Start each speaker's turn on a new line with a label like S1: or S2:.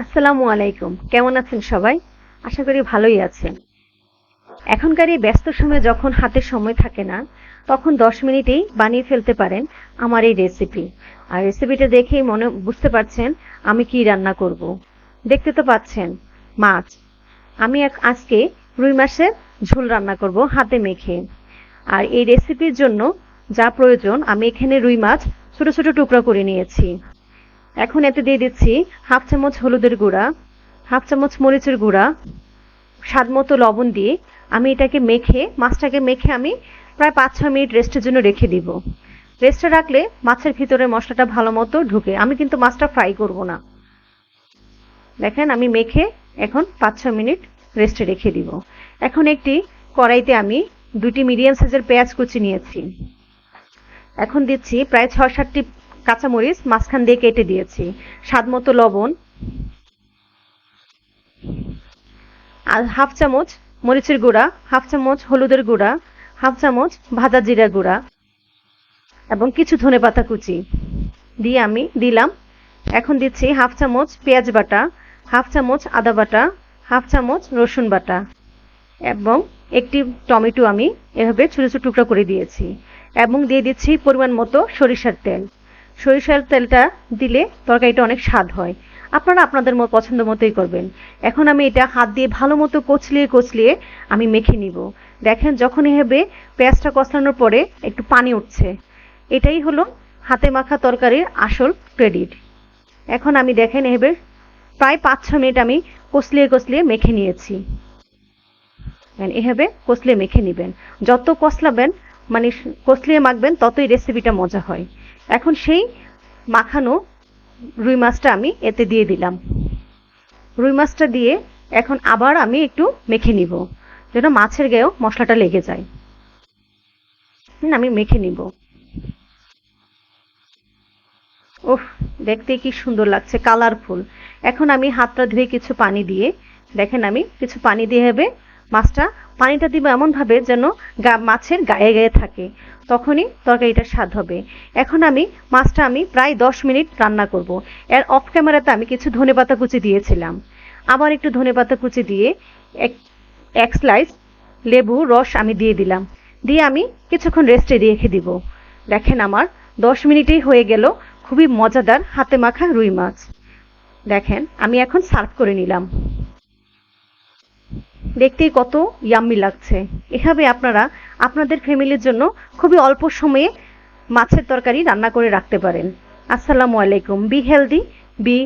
S1: আসসালামু আলাইকুম। কেমন আছেন সবাই? আশা করি ভালোই আছেন। এখনকার এই ব্যস্ত সময়ে যখন হাতে সময় থাকে না, তখন দশ মিনিটেই বানিয়ে ফেলতে পারেন আমার এই রেসিপি আর রেসিপিটা দেখেই মনে, বুঝতে পারছেন আমি কি রান্না করব। দেখতে তো পাচ্ছেন, মাছ। আমি এক- আজকে রুই মাছের ঝোল রান্না করব হাতে মেখে। আর এই রেসিপির জন্য যা প্রয়োজন, আমি এখানে রুই মাছ ছোট ছোট টুকরা করে নিয়েছি। এখন এতে দিয়ে দিচ্ছি হাফ চামচ হলুদের গুঁড়া, হাফ চামচ মরিচের গুঁড়া, স্বাদ মতো লবণ দিয়ে আমি এটাকে মেখে, মাছটাকে মেখে আমি প্রায় পাঁচ ছ মিনিট রেস্টের জন্য রেখে দিব। রেস্টে রাখলে মাছের ভিতরে মশলাটা ভালো মতো ঢুকে। আমি কিন্তু মাছটা ফ্রাই করব না। দেখেন, আমি মেখে এখন পাঁচ ছ মিনিট রেস্টে রেখে দিব। এখন একটি কড়াইতে আমি দুটি মিডিয়াম সাইজের পেঁয়াজ কুচি নিয়েছি। এখন দিচ্ছি প্রায় ছ সাতটি কাঁচামরিচ মাঝখান দিয়ে কেটে দিয়েছি। স্বাদ মতো লবণ, আর হাফ চামচ মরিচের গুঁড়া, হাফ চামচ হলুদের গুঁড়া, হাফ চামচ ভাজা জিরা গুঁড়া এবং কিছু ধনেপাতা কুচি দিয়ে আমি দিলাম। এখন দিচ্ছি হাফ চামচ পেঁয়াজ বাটা, হাফ চামচ আদা বাটা, হাফ চামচ রসুন বাটা এবং একটি টমেটো আমি এভাবে ছোটো ছোটো টুকরা করে দিয়েছি এবং দিয়ে দিচ্ছি পরিমাণ মতো সরিষার তেল। সরিষার তেলটা দিলে তরকারিটা অনেক স্বাদ হয়। আপনারা আপনাদের মতো পছন্দ মতোই করবেন। এখন আমি এটা হাত দিয়ে ভালো মতো কচলিয়ে কচলিয়ে আমি মেখে নিব। দেখেন যখন এভাবে পেঁয়াজটা কষলানোর পরে একটু পানি উঠছে। এটাই হলো হাতে মাখা তরকারির আসল ক্রেডিট এখন আমি দেখেন এভাবে প্রায় পাঁচ ছ মিনিট আমি কচলিয়ে কচলিয়ে মেখে নিয়েছি। এভাবে কচলিয়ে মেখে নেবেন। যত কচলাবেন মানে কচলিয়ে মাখবেন, ততই রেসিপিটা মজা হয়। এখন সেই মাখানো রুই মাছটা আমি এতে দিয়ে দিলাম। রুই মাছটা দিয়ে এখন আবার আমি একটু মেখে নিব, যেন মাছের গায়েও মশলাটা লেগে যায়। আমি মেখে নিব। উফ দেখতে কি সুন্দর লাগছে, কালারফুল। এখন আমি হাতটা ধুয়ে কিছু পানি দিয়ে, দেখেন আমি কিছু পানি দিয়ে হবে মাছটা পানিটা দিব এমনভাবে যেন গা, মাছের গায়ে গায়ে থাকে। তখনই তরকারিটা স্বাদ হবে। এখন আমি মাছটা আমি প্রায় দশ মিনিট রান্না করব। এর অফ ক্যামেরাতে আমি কিছু ধনেপাতা কুচি দিয়েছিলাম। আবার একটু ধনেপাতা কুচি দিয়ে এক এক স্লাইস লেবু, রস আমি দিয়ে দিলাম। দিয়ে আমি কিছুক্ষণ রেস্টে রেখে দিব। দেখেন আমার দশ মিনিটেই হয়ে গেল। খুবই মজাদার হাতে মাখা রুই মাছ। দেখেন, আমি এখন সার্ভ করে নিলাম। দেখতেই কত ইয়াম্মি লাগছে। এভাবে আপনারা আপনাদের ফ্যামিলির জন্য খুবই অল্প সময়ে মাছের তরকারি রান্না করে রাখতে পারেন। আসসালামু আলাইকুম। Be healthy B